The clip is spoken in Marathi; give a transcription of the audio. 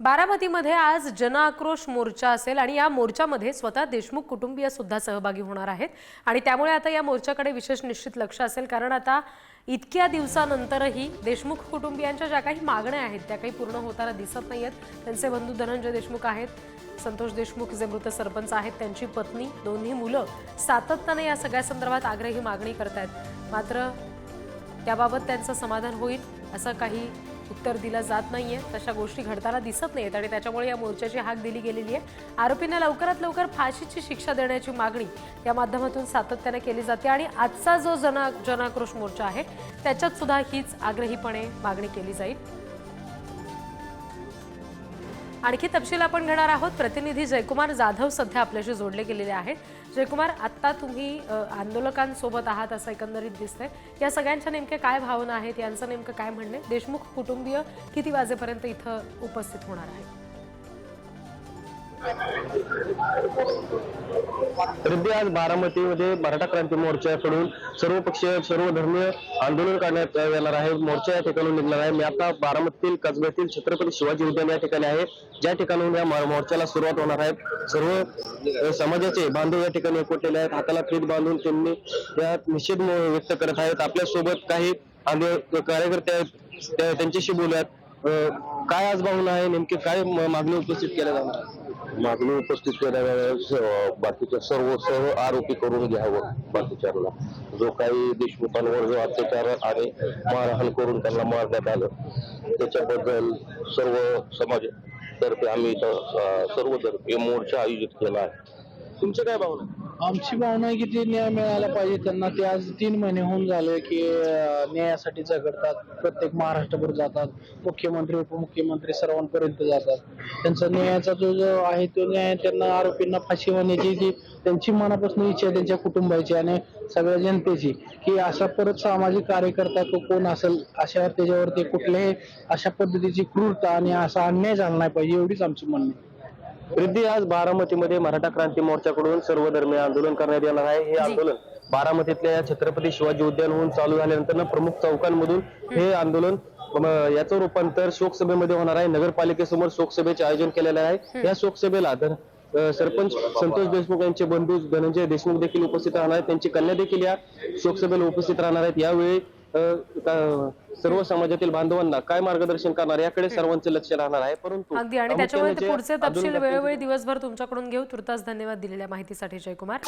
बारामतीमध्ये आज जनआक्रोश मोर्चा असेल आणि या मोर्चामध्ये स्वतः देशमुख कुटुंबीय सुद्धा सहभागी होणार आहेत. आणि त्यामुळे आता या मोर्चाकडे विशेष निश्चित लक्ष असेल कारण आता इतक्या दिवसानंतरही देशमुख कुटुंबियांच्या ज्या काही मागण्या आहेत त्या काही पूर्ण होताना दिसत नाही आहेत त्यांचे बंधू धनंजय देशमुख आहेत संतोष देशमुख जे मृत सरपंच आहेत त्यांची पत्नी दोन्ही मुलं सातत्याने या सगळ्या संदर्भात आग्रही मागणी करत आहेत मात्र त्याबाबत त्यांचं समाधान होईल असं काही उत्तर दिलं जात नाहीये. तशा गोष्टी घडताना दिसत नाहीत आणि त्याच्यामुळे या मोर्चाची हाक दिली गेलेली आहे. आरोपींना लवकरात लवकर फाशीची शिक्षा देण्याची मागणी या माध्यमातून सातत्याने केली जाते आणि आजचा जो जन जनाक्रोश मोर्चा आहे त्याच्यात सुद्धा हीच आग्रहीपणे मागणी केली जाईल. आणखी तपशील आपण घेणार आहोत. प्रतिनिधी जयकुमार जाधव सध्या आपल्याशी जोडले गेलेले आहेत. जयकुमार आत्ता तुम्ही आंदोलकांसोबत आहात असं एकंदरीत दिसतंय. या सगळ्यांच्या नेमक्या काय भावना आहेत? यांचं नेमकं काय म्हणणे देशमुख कुटुंबीय किती वाजेपर्यंत इथं उपस्थित होणार आहे रद्दी आज बारामतीमध्ये मराठा क्रांती मोर्चाकडून सर्व पक्षीय सर्व धर्मीय आंदोलन करण्यात येणार आहे. मोर्चा या ठिकाणी निघणार आहे. मी आता बारामतीतील कसब्यातील छत्रपती शिवाजी उद्यान या ठिकाणी आहे. ज्या ठिकाणाहून या मोर्चाला सुरुवात होणार आहे. सर्व समाजाचे बांधव या ठिकाणी एकवटलेले आहेत. हाताला फीत बांधून त्यांनी यात निषेध व्यक्त करत आहेत. आपल्यासोबत काही कार्यकर्ते आहेत. त्यांच्याशी बोलूयात. काय आज भावना आहे? नेमकी काय मागणी उपस्थित केल्या जाणार आहे? मागणी उपस्थित केल्या वेळेस बाकीच्या सर्व सर्व आरोपी करून घ्यावं बाकीच्यांना. जो काही देशमुखांवर जो अत्याचार आणि मारहाण करून त्यांना मारण्यात आलं त्याच्याबद्दल सर्व समाज तर्फे आम्ही इथं अं, मोर्चा आयोजित केला आहे. तुमचं काय भावना? आमची भावना आहे की ते न्याय मिळाला पाहिजे. त्यांना ते आज तीन महिने होऊन झाले की न्यायासाठी झगडतात. प्रत्येक महाराष्ट्रभर जातात. मुख्यमंत्री उपमुख्यमंत्री सर्वांपर्यंत जातात. त्यांचा न्यायाचा जो जो आहे तो न्याय त्यांना आरोपींना फाशी होण्याची जी त्यांची मनापासून इच्छा आहे त्यांच्या कुटुंबाची आणि सगळ्या जनतेची की असा परत सामाजिक कार्यकर्ता तो कोण असेल अशा त्याच्यावरती कुठल्याही अशा पद्धतीची क्रूरता आणि असा अन्याय झाला नाही पाहिजे एवढीच आमची म्हणणी. आहे. रिद्धी आज बारामतीमध्ये मराठा क्रांती मोर्चाकडून सर्व धर्मीय आंदोलन करण्यात येणार आहे. हे आंदोलन बारामतीतल्या या छत्रपती शिवाजी उद्यानहून चालू झाल्यानंतर प्रमुख चौकांमधून हे आंदोलन याचं रूपांतर शोकसभेमध्ये होणार आहे. नगरपालिकेसमोर शोकसभेचे आयोजन केलेलं आहे. या शोकसभेला सरपंच संतोष देशमुख यांचे बंधू धनंजय देशमुख देखील उपस्थित राहणार आहेत. त्यांची कन्या देखील या शोकसभेला उपस्थित राहणार आहेत. यावेळी सर्व समाजातील बांधवांना काय मार्गदर्शन करणार याकडे सर्वांचे लक्ष राहणार आहे. परंतु अगदी. आणि त्याच्यामुळे ते जे पुढचे तपशील वेळोवेळी दिवसभर तुमच्याकडून घेऊ. तुर्तास धन्यवाद दिलेल्या माहितीसाठी जयकुमार.